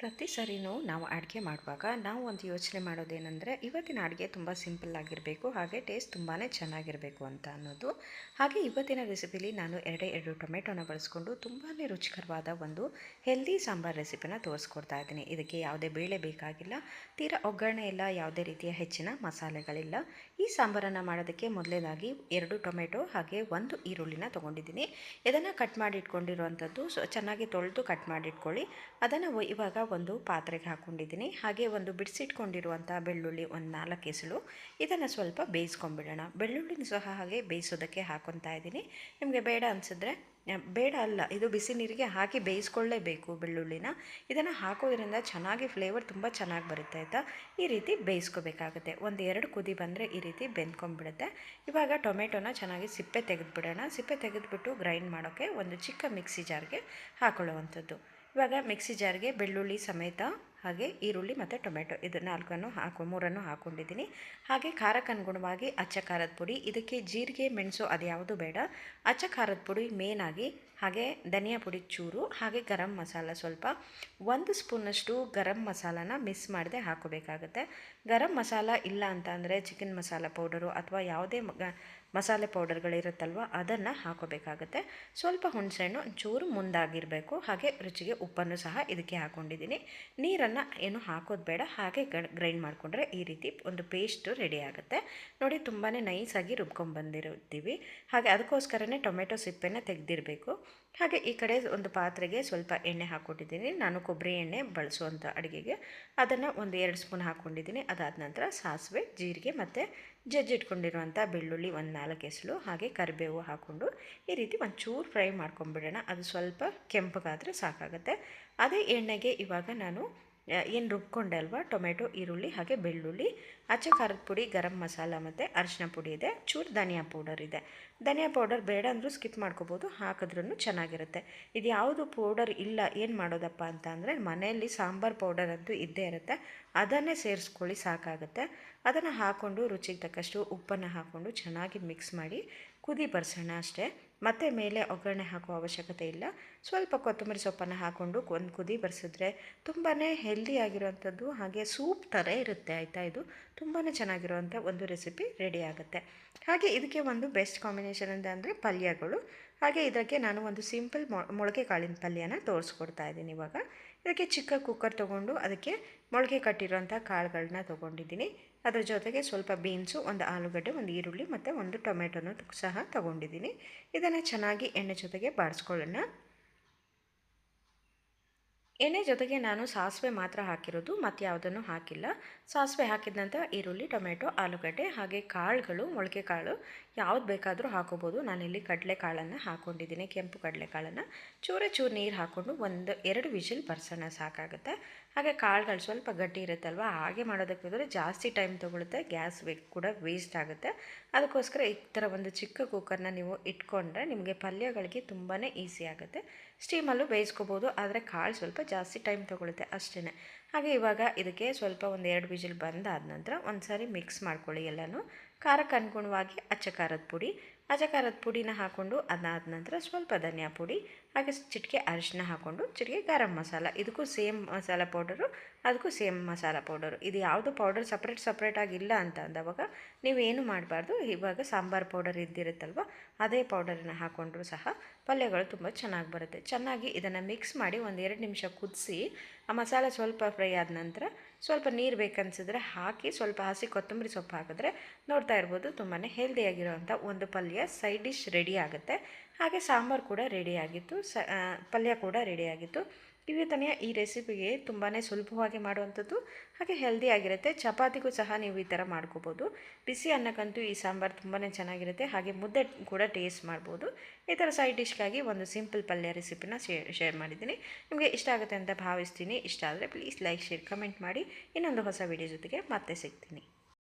ಪ್ರತಿ ಸರಿನೂ ನಾವು ಅಡುಗೆ ಮಾಡುವಾಗ ನಾವು ಒಂದು ಯೋಚನೆ ಮಾಡೋದೇನೆಂದರೆ ಇವತ್ತಿನ ಅಡುಗೆ ತುಂಬ ಸಿಂಪಲ್ ಆಗಿರಬೇಕು, ಹಾಗೆ ಟೇಸ್ಟ್ ತುಂಬಾ ಚೆನ್ನಾಗಿರಬೇಕು ಅಂತ ಅನ್ನೋದು. ಹಾಗೆ ಇವತ್ತಿನ ರೆಸಿಪಿಲಿ ನಾನು ಎರಡೇ ಎರಡು ಟೊಮೆಟೊನ ಬಳಸ್ಕೊಂಡು ತುಂಬಾ ರುಚಿಕರವಾದ ಒಂದು ಹೆಲ್ದಿ ಸಾಂಬಾರ್ ರೆಸಿಪಿನ ತೋರಿಸ್ಕೊಡ್ತಾ ಇದ್ದೀನಿ. ಇದಕ್ಕೆ ಯಾವುದೇ ಬೇಳೆ ಬೇಕಾಗಿಲ್ಲ, ತೀರಾ ಒಗ್ಗರಣೆ ಇಲ್ಲ, ಯಾವುದೇ ರೀತಿಯ ಹೆಚ್ಚಿನ ಮಸಾಲೆಗಳಿಲ್ಲ. ಈ ಸಾಂಬಾರನ್ನು ಮಾಡೋದಕ್ಕೆ ಮೊದಲೇದಾಗಿ ಎರಡು ಟೊಮೆಟೊ ಹಾಗೆ ಒಂದು ಈರುಳ್ಳಿನ ತೊಗೊಂಡಿದ್ದೀನಿ. ಇದನ್ನು ಕಟ್ ಮಾಡಿ ಇಟ್ಕೊಂಡಿರುವಂಥದ್ದು ಸೊ ಚೆನ್ನಾಗಿ ತೊಳೆದು ಕಟ್ ಮಾಡಿಟ್ಕೊಳ್ಳಿ ಅದನ್ನು ಇವಾಗ ಒಂದು ಪಾತ್ರೆಗೆ ಹಾಕ್ಕೊಂಡಿದ್ದೀನಿ ಹಾಗೆ ಒಂದು ಬಿಡಿಸಿಟ್ಕೊಂಡಿರುವಂಥ ಬೆಳ್ಳುಳ್ಳಿ ಒಂದು ನಾಲ್ಕು ಎಸಳು. ಇದನ್ನು ಸ್ವಲ್ಪ ಬೇಯಿಸ್ಕೊಂಬಿಡೋಣ ಬೆಳ್ಳುಳ್ಳಿನ ಸಹ ಹಾಗೆ ಬೇಯಿಸೋದಕ್ಕೆ ಹಾಕೊತಾ ಇದ್ದೀನಿ. ನಿಮಗೆ ಬೇಡ ಅನಿಸಿದ್ರೆ, ಬೇಡ ಅಲ್ಲ, ಇದು ಬಿಸಿ ನೀರಿಗೆ ಹಾಕಿ ಬೇಯಿಸ್ಕೊಳ್ಳೇಬೇಕು ಬೆಳ್ಳುಳ್ಳಿನ. ಇದನ್ನು ಹಾಕೋದ್ರಿಂದ ಚೆನ್ನಾಗಿ ಫ್ಲೇವರ್ ತುಂಬ ಚೆನ್ನಾಗಿ ಬರುತ್ತೆ ಆಯಿತಾ ಈ ರೀತಿ ಬೇಯಿಸ್ಕೋಬೇಕಾಗುತ್ತೆ. ಒಂದು ಎರಡು ಕುದಿ ಬಂದರೆ ಈ ರೀತಿ ಬೆಂದ್ಕೊಂಡ್ಬಿಡುತ್ತೆ. ಇವಾಗ ಟೊಮೆಟೊನ ಚೆನ್ನಾಗಿ ಸಿಪ್ಪೆ ತೆಗೆದುಬಿಡೋಣ. ಸಿಪ್ಪೆ ತೆಗೆದುಬಿಟ್ಟು ಗ್ರೈಂಡ್ ಮಾಡೋಕ್ಕೆ ಒಂದು ಚಿಕ್ಕ ಮಿಕ್ಸಿ ಜಾರ್ಗೆ ಹಾಕೊಳ್ಳುವಂಥದ್ದು. ಇವಾಗ ಮಿಕ್ಸಿ ಜಾರ್ಗೆ ಬೆಳ್ಳುಳ್ಳಿ ಸಮೇತ, ಹಾಗೆ ಈರುಳ್ಳಿ ಮತ್ತು ಟೊಮೆಟೊ ಇದು ನಾಲ್ಕನ್ನು ಹಾಕು, ಮೂರನ್ನು ಹಾಕ್ಕೊಂಡಿದ್ದೀನಿ ಹಾಗೆ ಖಾರಕ್ಕೆ ಅನುಗುಣವಾಗಿ ಅಚ್ಚ ಖಾರದ ಪುಡಿ, ಇದಕ್ಕೆ ಜೀರಿಗೆ, ಮೆಣಸು ಅದು ಯಾವುದು ಬೇಡ. ಅಚ್ಚ ಖಾರದ ಪುಡಿ ಮೇನಾಗಿ ಹಾಗೆ ಧನಿಯಾ ಪುಡಿ ಚೂರು, ಹಾಗೆ ಗರಂ ಮಸಾಲ ಸ್ವಲ್ಪ. ಒಂದು ಸ್ಪೂನಷ್ಟು ಗರಂ ಮಸಾಲಾನ ಮಿಸ್ ಮಾಡದೆ ಹಾಕೋಬೇಕಾಗುತ್ತೆ. ಗರಂ ಮಸಾಲ ಇಲ್ಲ ಅಂತ ಅಂದರೆ ಚಿಕನ್ ಮಸಾಲ ಪೌಡರು ಅಥವಾ ಯಾವುದೇ ಮಸಾಲೆ ಪೌಡರ್ಗಳಿರುತ್ತಲ್ವ ಅದನ್ನು ಹಾಕೋಬೇಕಾಗುತ್ತೆ. ಸ್ವಲ್ಪ ಹುಣಸೆಹಣ್ಣು ಚೂರು ಮುಂದಾಗಿರಬೇಕು. ಹಾಗೆ ರುಚಿಗೆ ಉಪ್ಪನ್ನು ಸಹ ಇದಕ್ಕೆ ಹಾಕ್ಕೊಂಡಿದ್ದೀನಿ ನೀರನ್ನು ಏನು ಹಾಕೋದು ಬೇಡ, ಹಾಗೆ ಗ್ರೈಂಡ್ ಮಾಡಿಕೊಂಡ್ರೆ ಈ ರೀತಿ ಒಂದು ಪೇಸ್ಟು ರೆಡಿ ಆಗುತ್ತೆ. ನೋಡಿ ತುಂಬಾ ನೈಸಾಗಿ ರುಬ್ಕೊಂಡ್ಬಂದಿರುತ್ತೀವಿ ಹಾಗೆ ಅದಕ್ಕೋಸ್ಕರನೇ ಟೊಮೆಟೊ ಸಿಪ್ಪೆನ ತೆಗೆದಿರಬೇಕು. ಹಾಗೆ ಈ ಕಡೆ ಒಂದು ಪಾತ್ರೆಗೆ ಸ್ವಲ್ಪ ಎಣ್ಣೆ ಹಾಕ್ಕೊಟ್ಟಿದ್ದೀನಿ. ನಾನು ಕೊಬ್ಬರಿ ಎಣ್ಣೆ ಬಳಸುವಂಥ ಅಡುಗೆಗೆ. ಅದನ್ನು ಒಂದು ಎರಡು ಸ್ಪೂನ್ ಹಾಕ್ಕೊಂಡಿದ್ದೀನಿ. ಅದಾದ ನಂತರ ಸಾಸಿವೆ, ಜೀರಿಗೆ ಮತ್ತು ಜಜ್ಜಿಟ್ಕೊಂಡಿರುವಂಥ ಬೆಳ್ಳುಳ್ಳಿ ಒಂದು ನಾಲ್ಕು ಎಸಳು, ಹಾಗೆ ಕರಿಬೇವು ಹಾಕ್ಕೊಂಡು ಈ ರೀತಿ ಒಂಚೂರು ಚೂರು ಫ್ರೈ ಮಾಡ್ಕೊಂಬಿಡೋಣ. ಅದು ಸ್ವಲ್ಪ ಕೆಂಪಗಾದರೆ ಸಾಕಾಗುತ್ತೆ. ಅದೇ ಎಣ್ಣೆಗೆ ಇವಾಗ ನಾನು ಏನು ರುಬ್ಕೊಂಡೆ ಅಲ್ವಾ? ಟೊಮೆಟೊ, ಈರುಳ್ಳಿ, ಹಾಗೆ ಬೆಳ್ಳುಳ್ಳಿ ಅಚ್ಚ ಖಾರದ ಪುಡಿ, ಗರಂ ಮಸಾಲ ಮತ್ತು ಅರಿಶಿನ ಪುಡಿ ಇದೆ. ಚೂರು ಧನಿಯಾ ಪೌಡರ್ ಇದೆ. ಧನಿಯಾ ಪೌಡರ್ ಬೇಡ ಅಂದರೂ ಸ್ಕಿಪ್ ಮಾಡ್ಕೋಬೋದು ಹಾಕಿದ್ರೂ ಚೆನ್ನಾಗಿರುತ್ತೆ. ಇದು ಯಾವುದು ಪೌಡರ್ ಇಲ್ಲ, ಏನು ಮಾಡೋದಪ್ಪ ಅಂತ ಅಂದರೆ, ಮನೆಯಲ್ಲಿ ಸಾಂಬಾರು ಪೌಡರ್ ಅಂತೂ ಇದ್ದೇ ಇರುತ್ತೆ. ಅದನ್ನೇ ಸೇರಿಸ್ಕೊಳ್ಳಿ, ಸಾಕಾಗುತ್ತೆ. ಅದನ್ನು ಹಾಕ್ಕೊಂಡು ರುಚಿಗೆ ತಕ್ಕಷ್ಟು ಉಪ್ಪನ್ನು ಹಾಕ್ಕೊಂಡು ಚೆನ್ನಾಗಿ ಮಿಕ್ಸ್ ಮಾಡಿ, ಕುದಿ ಬರ್ಸೋಣ ಅಷ್ಟೇ. ಮತ್ತೆ ಮೇಲೆ ಒಗ್ಗರಣೆ ಹಾಕುವ ಅವಶ್ಯಕತೆ ಇಲ್ಲ. ಸ್ವಲ್ಪ ಕೊತ್ತಂಬರಿ ಸೊಪ್ಪನ್ನು ಹಾಕ್ಕೊಂಡು ಒಂದು ಕುದಿ ಬರೆಸಿದ್ರೆ ತುಂಬಾ ಹೆಲ್ದಿ ಆಗಿರೋವಂಥದ್ದು, ಹಾಗೆ ಸೂಪ್ ಥರ ಇರುತ್ತೆ, ಆಯಿತಾ ಇದು? ತುಂಬಾ ಚೆನ್ನಾಗಿರುವಂಥ ಒಂದು ರೆಸಿಪಿ ರೆಡಿ ಆಗುತ್ತೆ. ಹಾಗೆ ಇದಕ್ಕೆ ಒಂದು ಬೆಸ್ಟ್ ಕಾಂಬಿನೇಷನ್ ಅಂತ ಅಂದರೆ ಪಲ್ಯಗಳು. ಹಾಗೆ ಇದಕ್ಕೆ ನಾನು ಒಂದು ಸಿಂಪಲ್ ಮೊಳಕೆ ಕಾಳಿನ ಪಲ್ಯನ ತೋರಿಸ್ಕೊಡ್ತಾ ಇದ್ದೀನಿ ಇವಾಗ. ಇದಕ್ಕೆ ಚಿಕ್ಕ ಕುಕ್ಕರ್ ತೊಗೊಂಡು ಅದಕ್ಕೆ ಮೊಳಕೆ ಕಟ್ಟಿರೋಂಥ ಕಾಳುಗಳನ್ನ ತೊಗೊಂಡಿದ್ದೀನಿ. ಅದ್ರ ಜೊತೆಗೆ ಸ್ವಲ್ಪ ಬೀನ್ಸು, ಒಂದು ಆಲೂಗಡ್ಡೆ, ಒಂದು ಈರುಳ್ಳಿ ಮತ್ತು ಒಂದು ಟೊಮೆಟೊನೂ ಸಹ ತಗೊಂಡಿದ್ದೀನಿ. ಇದನ್ನು ಚೆನ್ನಾಗಿ ಎಣ್ಣೆ ಜೊತೆಗೆ ಬಾಡಿಸ್ಕೊಳ್ಳೋಣ ಎಣ್ಣೆ ಜೊತೆಗೆ ನಾನು ಸಾಸಿವೆ ಮಾತ್ರ ಹಾಕಿರೋದು, ಮತ್ತು ಯಾವುದನ್ನು ಹಾಕಿಲ್ಲ. ಸಾಸಿವೆ ಹಾಕಿದ ನಂತರ ಈರುಳ್ಳಿ, ಟೊಮೆಟೊ, ಆಲೂಗಡ್ಡೆ ಹಾಗೆ ಕಾಳುಗಳು ಮೊಳಕೆ ಕಾಳು ಯಾವ್ದು ಬೇಕಾದರೂ ಹಾಕೋಬೋದು. ನಾನಿಲ್ಲಿ ಕಡಲೆಕಾಳನ್ನು ಹಾಕ್ಕೊಂಡಿದ್ದೀನಿ ಕೆಂಪು ಕಡಲೆಕಾಳನ್ನು. ಚೂರೇ ಚೂರು ನೀರು ಹಾಕ್ಕೊಂಡು ಒಂದು, ಎರಡು ವಿಷಿಲ್ ಬರ್ಸೋಣ, ಸಾಕಾಗುತ್ತೆ. ಹಾಗೆ ಕಾಳುಗಳು ಸ್ವಲ್ಪ ಗಟ್ಟಿ ಇರುತ್ತಲ್ವ, ಹಾಗೆ ಮಾಡೋದಕ್ಕೆ ಹೋದರೆ ಜಾಸ್ತಿ ಟೈಮ್ ತೊಗೊಳುತ್ತೆ, ಗ್ಯಾಸ್ ಕೂಡ ವೇಸ್ಟ್ ಆಗುತ್ತೆ. ಅದಕ್ಕೋಸ್ಕರ ಈ ಥರ ಒಂದು ಚಿಕ್ಕ ಕುಕ್ಕರ್ನ ನೀವು ಇಟ್ಕೊಂಡ್ರೆ ನಿಮಗೆ ಪಲ್ಯಗಳಿಗೆ ತುಂಬಾ ಈಸಿ ಆಗುತ್ತೆ. ಸ್ಟೀಮಲ್ಲೂ ಬೇಯಿಸ್ಕೋಬೋದು, ಆದರೆ ಕಾಳು ಸ್ವಲ್ಪ ಜಾಸ್ತಿ ಟೈಮ್ ತೊಗೊಳುತ್ತೆ ಅಷ್ಟೇ ಹಾಗೆ ಇವಾಗ ಇದಕ್ಕೆ ಸ್ವಲ್ಪ ಒಂದು ಎರಡು ವಿಜಿಲ್ ಬಂದಾದ ನಂತರ ಒಂದು ಸಾರಿ ಮಿಕ್ಸ್ ಮಾಡ್ಕೊಳ್ಳಿ ಎಲ್ಲನೂ. ಖಾರಕ್ಕೆ ಅನುಗುಣವಾಗಿ ಅಚ್ಚ ಖಾರದ ಪುಡಿ. ಅಚ್ಚ ಖಾರದ ಪುಡಿನ ಹಾಕ್ಕೊಂಡು ಅದಾದ ನಂತರ ಸ್ವಲ್ಪ ಧನಿಯಾ ಪುಡಿ. ಹಾಗೆ ಚಿಟಿಕೆ ಅರಿಶಿನ ಹಾಕ್ಕೊಂಡು ಚಿಟಿಕೆ ಗರಂ ಮಸಾಲ, ಇದಕ್ಕೂ ಸೇಮ್ ಮಸಾಲ ಪೌಡರು ಅದಕ್ಕೂ ಸೇಮ್ ಮಸಾಲ ಪೌಡರು ಇದು ಯಾವುದು ಪೌಡರ್ ಸಪ್ರೇಟ್ ಸಪ್ರೇಟಾಗಿ ಇಲ್ಲ ಅಂತ ಅಂದವಾಗ ನೀವೇನು ಮಾಡಬಾರ್ದು, ಇವಾಗ ಸಾಂಬಾರು ಪೌಡರ್ ಇದ್ದಿರುತ್ತಲ್ವ, ಅದೇ ಪೌಡರನ್ನು ಹಾಕ್ಕೊಂಡ್ರು ಸಹ ಪಲ್ಯಗಳು ತುಂಬ ಚೆನ್ನಾಗಿ ಬರುತ್ತೆ. ಚೆನ್ನಾಗಿ ಇದನ್ನು ಮಿಕ್ಸ್ ಮಾಡಿ ಒಂದು ಎರಡು ನಿಮಿಷ ಕುದಿಸಿ, ಆ ಮಸಾಲ ಸ್ವಲ್ಪ ಫ್ರೈ ಆದ ನಂತರ ಸ್ವಲ್ಪ ನೀರು ಬೇಕನ್ಸಿದ್ರೆ ಹಾಕಿ, ಸ್ವಲ್ಪ ಹಸಿ ಕೊತ್ತಂಬರಿ ಸೊಪ್ಪು ಹಾಕಿದ್ರೆ ನೋಡ್ತಾ ಇರ್ಬೋದು ತುಂಬಾ ಹೆಲ್ದಿಯಾಗಿರುವಂಥ ಒಂದು ಪಲ್ಯ ಸೈಡ್ ಡಿಶ್ ರೆಡಿ ಆಗುತ್ತೆ. ಹಾಗೆ ಸಾಂಬಾರು ಕೂಡ ರೆಡಿಯಾಗಿತ್ತು ಸ ಪಲ್ಯ ಕೂಡ ರೆಡಿಯಾಗಿತ್ತು ಇವತ್ತನೇ ಈ ರೆಸಿಪಿಗೆ ತುಂಬಾ ಸುಲಭವಾಗಿ ಮಾಡುವಂಥದ್ದು, ಹಾಗೆ ಹೆಲ್ದಿ ಆಗಿರುತ್ತೆ. ಚಪಾತಿಗೂ ಸಹ ನೀವು ಈ ಥರ ಮಾಡ್ಕೋಬೋದು. ಬಿಸಿ ಅನ್ನಕ್ಕಂತೂ ಈ ಸಾಂಬಾರು ತುಂಬಾ ಚೆನ್ನಾಗಿರುತ್ತೆ. ಹಾಗೆ ಮುದ್ದೆ ಕೂಡ ಟೇಸ್ಟ್ ಮಾಡ್ಬೋದು. ಈ ಥರ ಸೈಡ್ ಡಿಶ್ಗಾಗಿ ಒಂದು ಸಿಂಪಲ್ ಪಲ್ಯ ರೆಸಿಪಿನ ಶೇರ್ ಶೇರ್ ಮಾಡಿದ್ದೀನಿ. ನಿಮಗೆ ಇಷ್ಟ ಆಗುತ್ತೆ ಅಂತ ಭಾವಿಸ್ತೀನಿ. ಇಷ್ಟ ಆದರೆ ಪ್ಲೀಸ್ ಲೈಕ್ ಶೇರ್ ಕಮೆಂಟ್ ಮಾಡಿ. ಇನ್ನೊಂದು ಹೊಸ ವಿಡಿಯೋ ಜೊತೆಗೆ ಮತ್ತೆ ಸಿಗ್ತೀನಿ.